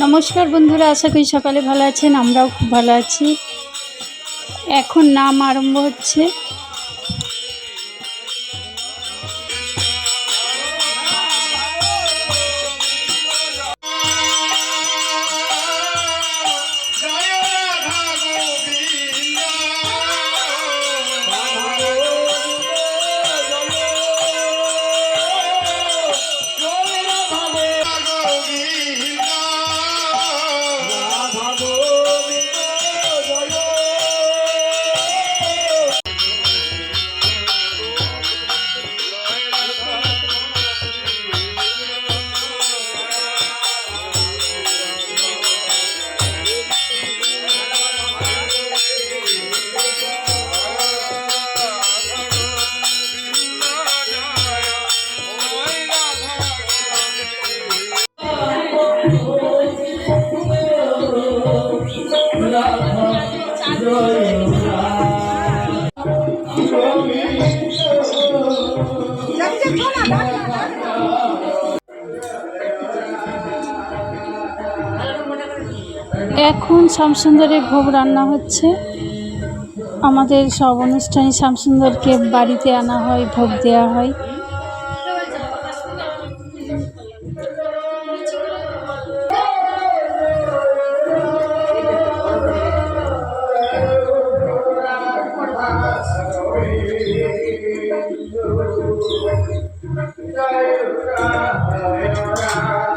নমস্কার বন্ধুরা, আশা করি সকালে ভালো আছেন, আমরাও খুব ভালো আছি। এখন নাম আরম্ভ হচ্ছে এখন শ্যামসুন্দরের ভোগ রান্না হচ্ছে। আমাদের সব অনুষ্ঠানে শ্যামসুন্দরকে বাড়িতে আনা হয়, ভোগ দেওয়া হয়। Jai Jai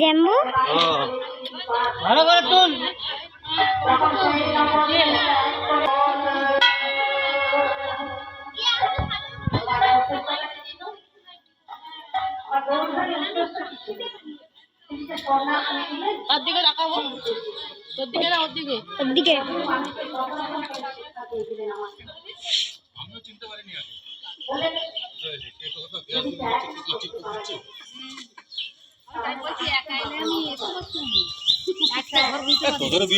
জেম্বু? ভালো করে তুল। ওর দিকে তাকাবো তোর দিকে না ওর দিকে ওর দিকে জলদি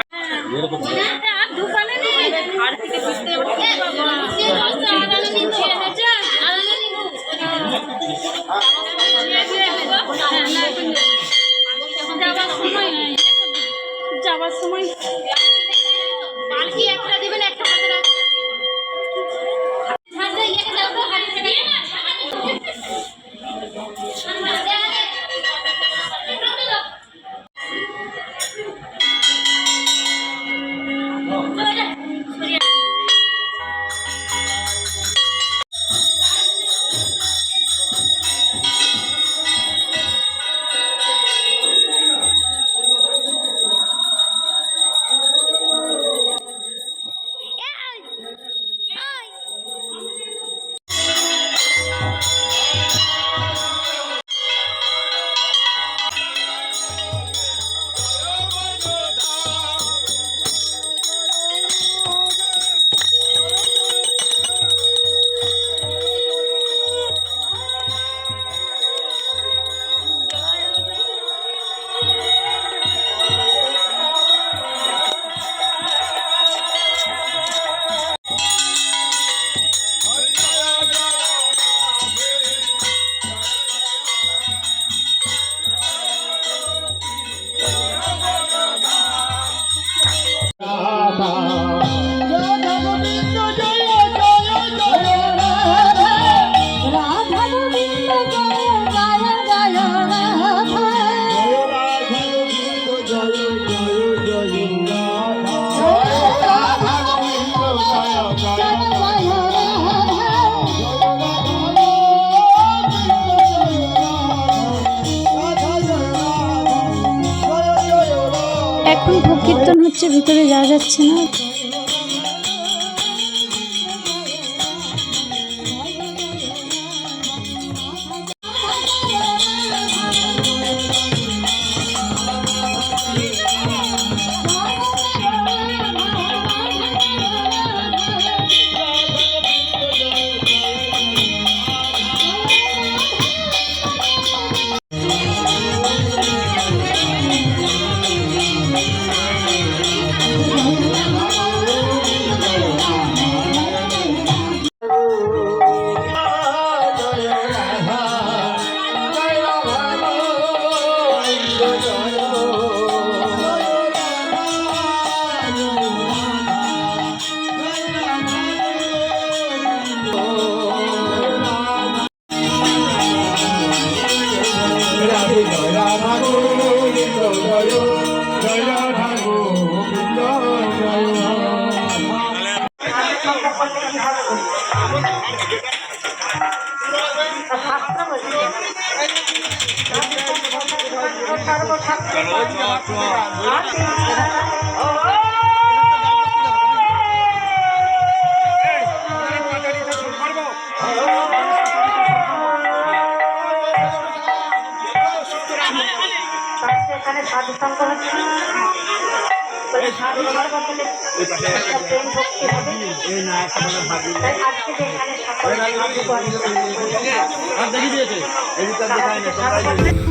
যাওয়ার সময় কীর্তন হচ্ছে ভিতরে যাওয়া যাচ্ছে না। আর দেখি দিয়েছে এদিকটা দেখায় না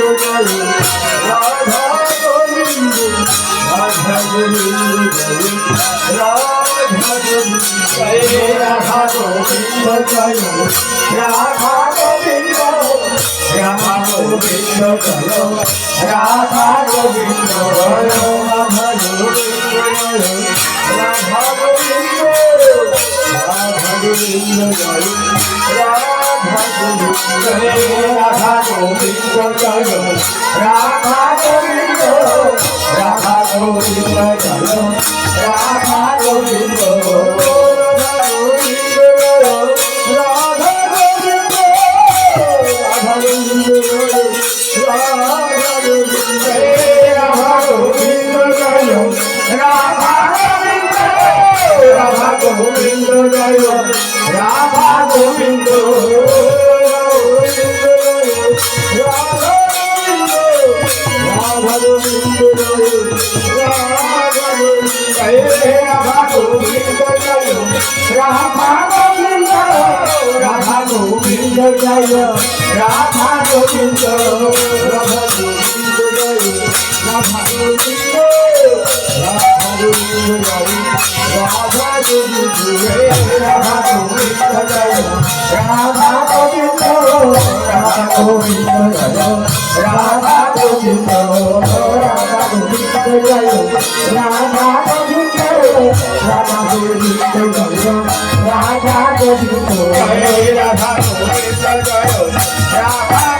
গোবিন্দ রাধা গোবিন্দ রাধা গোবিন্দ রাধা গোবিন্দ রাধা গোবিন্দ রাধা গোবিন্দ রাধা গোবিন্দ রাধা গোবিন্দ রাধা গোবিন্দ রাধা গোবিন্দ রাধা গোবিন্দ রাধা রাধা গোবিন্দ চলো রাধা গোবিন্দ রাধা গোবিন্দ চলো রাধা গোবিন্দ রাধা রাধা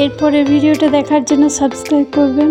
এরপরে ভিডিওটা দেখার জন্য সাবস্ক্রাইব করবেন।